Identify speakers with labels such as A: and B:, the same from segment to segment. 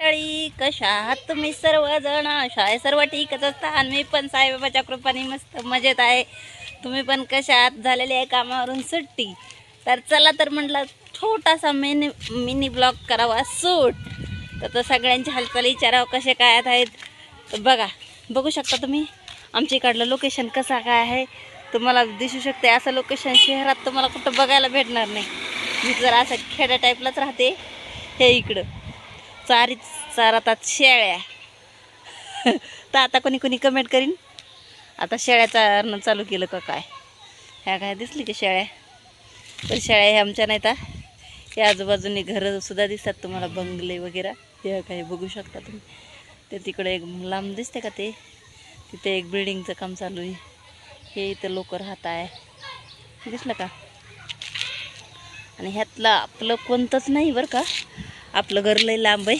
A: मंडळी कशा आहात तुम्ही सर्वजण? शाळे सर्व ठीकच असतात. मी पण साईबाबाच्या कृपाने मस्त मजेत आहे. तुम्ही पण कशा आहात झालेली आहे कामावरून सुट्टी. तर चला तर म्हटलं छोटासा मिनी मिनी ब्लॉग करावा सूट. तर तो सगळ्यांची हालचाली विचारावं कसे काय आहेत? तर बघा बघू शकता तुम्ही आमच्या इकडलं लोकेशन कसं काय आहे? तुम्हाला दिसू शकते असं लोकेशन शहरात तुम्हाला कुठं बघायला भेटणार नाही. मी जर असं खेड्या टाईपलाच राहते. हे इकडं. चारी चारतात शेळ्या. तर आता कोणी कोणी कमेंट करीन? आता शेळ्या चारणं चालू केलं का काय? ह्या काय दिसली की शेळ्या? पण शेळ्या ह्या आमच्या नाही तर हे आजूबाजूनी घरं सुद्धा दिसतात तुम्हाला बंगले वगैरे. हे काही बघू शकता तुम्ही. ते तिकडे एक लांब दिसते का ते? तिथे एक बिल्डिंगचं काम चालू आहे. हे इथं लोक राहत आहे दिसलं का? आणि ह्यातलं आपलं कोणतंच नाही बरं का. आपलं घर लय लांब आहे.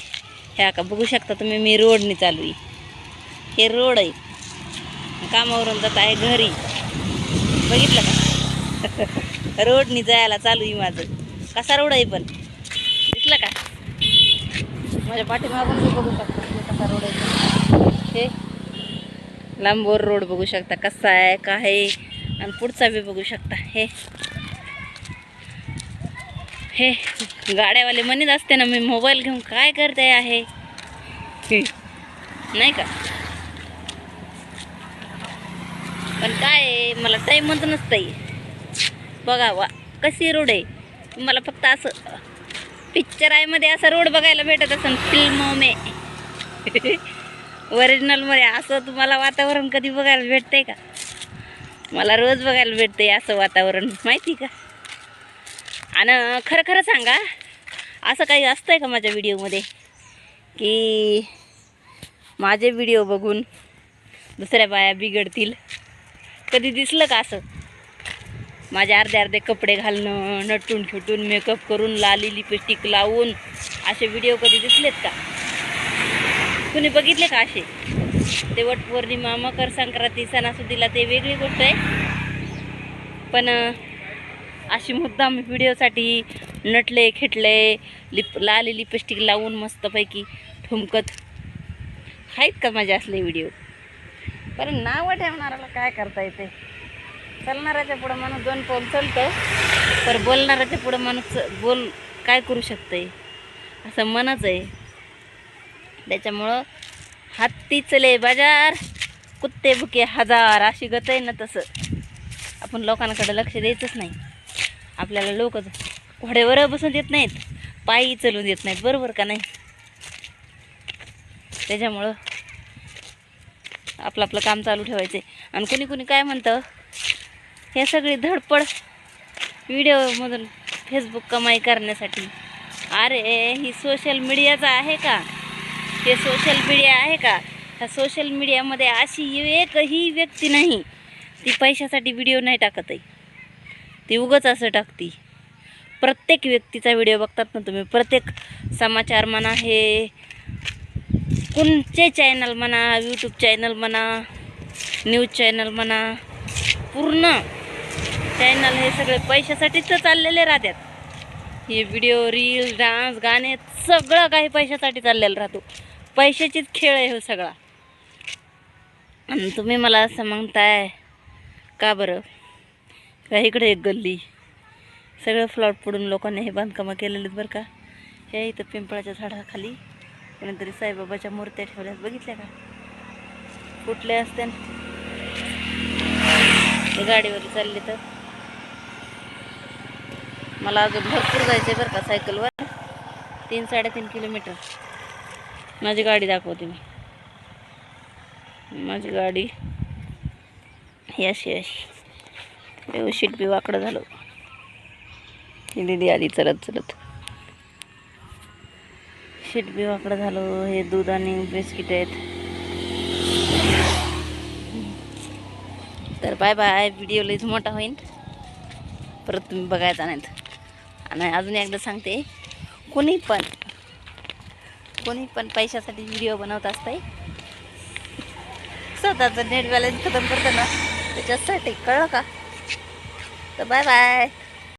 A: ह्या का बघू शकता तुम्ही मी रोडने चालू आहे. हे रोड आहे. कामावरून जात आहे घरी. बघितलं का? रोडनी जायला चालू आहे माझं. कसा रोड आहे पण? दिसलं का? माझ्या पाठीमागून मी बघू शकता कसा रोड आहे. हे. लांबवर रोड बघू शकता कसा आहे का आहे. आणि पुढचा बी बघू शकता. हे. हे गाड्यावाले म्हणत असते ना मी मोबाईल घेऊन काय करते आहे. नाही का? पण काय मला टाईमच नसतंय बघा वा कशी रोड आहे. मला फक्त असं पिक्चर आहे मध्ये असा रोड बघायला भेटत असेल फिल्म मे ओरिजिनलमध्ये असं तुम्हाला वातावरण कधी बघायला भेटतंय का? मला रोज बघायला भेटते असं वातावरण माहिती का? आणि खरं खरं सांगा असं काही असतंय का माझ्या व्हिडिओमध्ये? की माझे व्हिडिओ बघून दुसऱ्या बाया बिघडतील? कधी दिसलं का असं? माझे अर्धे अर्धे कपडे घालणं नटून खेटून मेकअप करून लाली लिपस्टिक लावून असे व्हिडिओ कधी दिसलेत का? कुणी बघितले का असे? ते वटपौर्णिमा मकर संक्रांती सणासुदीला ते वेगळी गोष्ट आहे. पण अशी मुद्दाम व्हिडिओसाठी नटले खेटले लिप लाली लिपस्टिक लावून मस्तपैकी ठुमकत. आहेत का माझे असले व्हिडिओ? कारण नावं ठेवणाऱ्याला काय करता येते? चालणाऱ्याच्या पुढं माणूस दोन पाऊल चालतं तर बोलणाऱ्याच्या पुढं माणूस बोल काय करू शकते असं मनच आहे. त्याच्यामुळं हत्ती चले बाजार कुत्ते बुके हजार अशी गत आहे ना तसं. आपण लोकांकडे लक्ष द्यायचंच नाही. आपल्याला लोक घोड्यावर बसून देत नाहीत. पायी चलून देत नाहीत. बरोबर का नाही? त्याच्यामुळं आपलं आपलं काम चालू ठेवायचं. आहे आणि कोणी कोणी काय म्हणतं हे सगळी धडपड व्हिडिओमधून फेसबुक कमाई करण्यासाठी. अरे ही सोशल मीडियाचं आहे का? हे सोशल मीडिया आहे का? ह्या सोशल मीडियामध्ये अशी एकही व्यक्ती नाही. ती पैशासाठी व्हिडिओ नाही टाकत आहे ती उगच असं टाकती. प्रत्येक व्यक्तीचा व्हिडिओ बघतात ना तुम्ही. प्रत्येक समाचार म्हणा हे कोणचे चॅनल म्हणा यूट्यूब चॅनल म्हणा न्यूज चॅनल म्हणा पूर्ण चॅनल हे सगळे पैशासाठीच चाललेले राहतात. हे व्हिडिओ रील डान्स गाणे सगळं काही पैशासाठी चाललेलं राहतो. पैशाचीच खेळ आहे हो सगळा. आणि तुम्ही मला असं म्हणताय का बरं? का इकडे एक गल्ली. सगळं फ्लॉट पडून लोकांनी हे बांधकामं केलेले बरं का. हे इथं पिंपळाच्या झाडाखाली. कोणीतरी साईबाबाच्या मूर्त्या ठेवल्यात. बघितल्या का? कुठले असते ते गाडीवर चालले तर. मला अजून भरपूर जायचं आहे बरं का सायकलवर. तीन साडेतीन किलोमीटर. माझी गाडी दाखवते मी. माझी गाडी याशी याशी व्यवस्थित बी वाकडं झालं. ही दिदी आली चलत चलत. शीट बी वाकडं झालं हे दूध आणि बिस्किट आहेत. तर बाय बाय व्हिडिओ लईच मोठा होईल परत तुम्ही बघायचा नाहीत. आणि अजून एकदा सांगते कोणी पण कोणी पण पैशासाठी व्हिडिओ बनवत असते स्वतःचं नेट बॅलन्स खतम करतं ना त्याच्यासाठी कळलं का? तर बाय बाय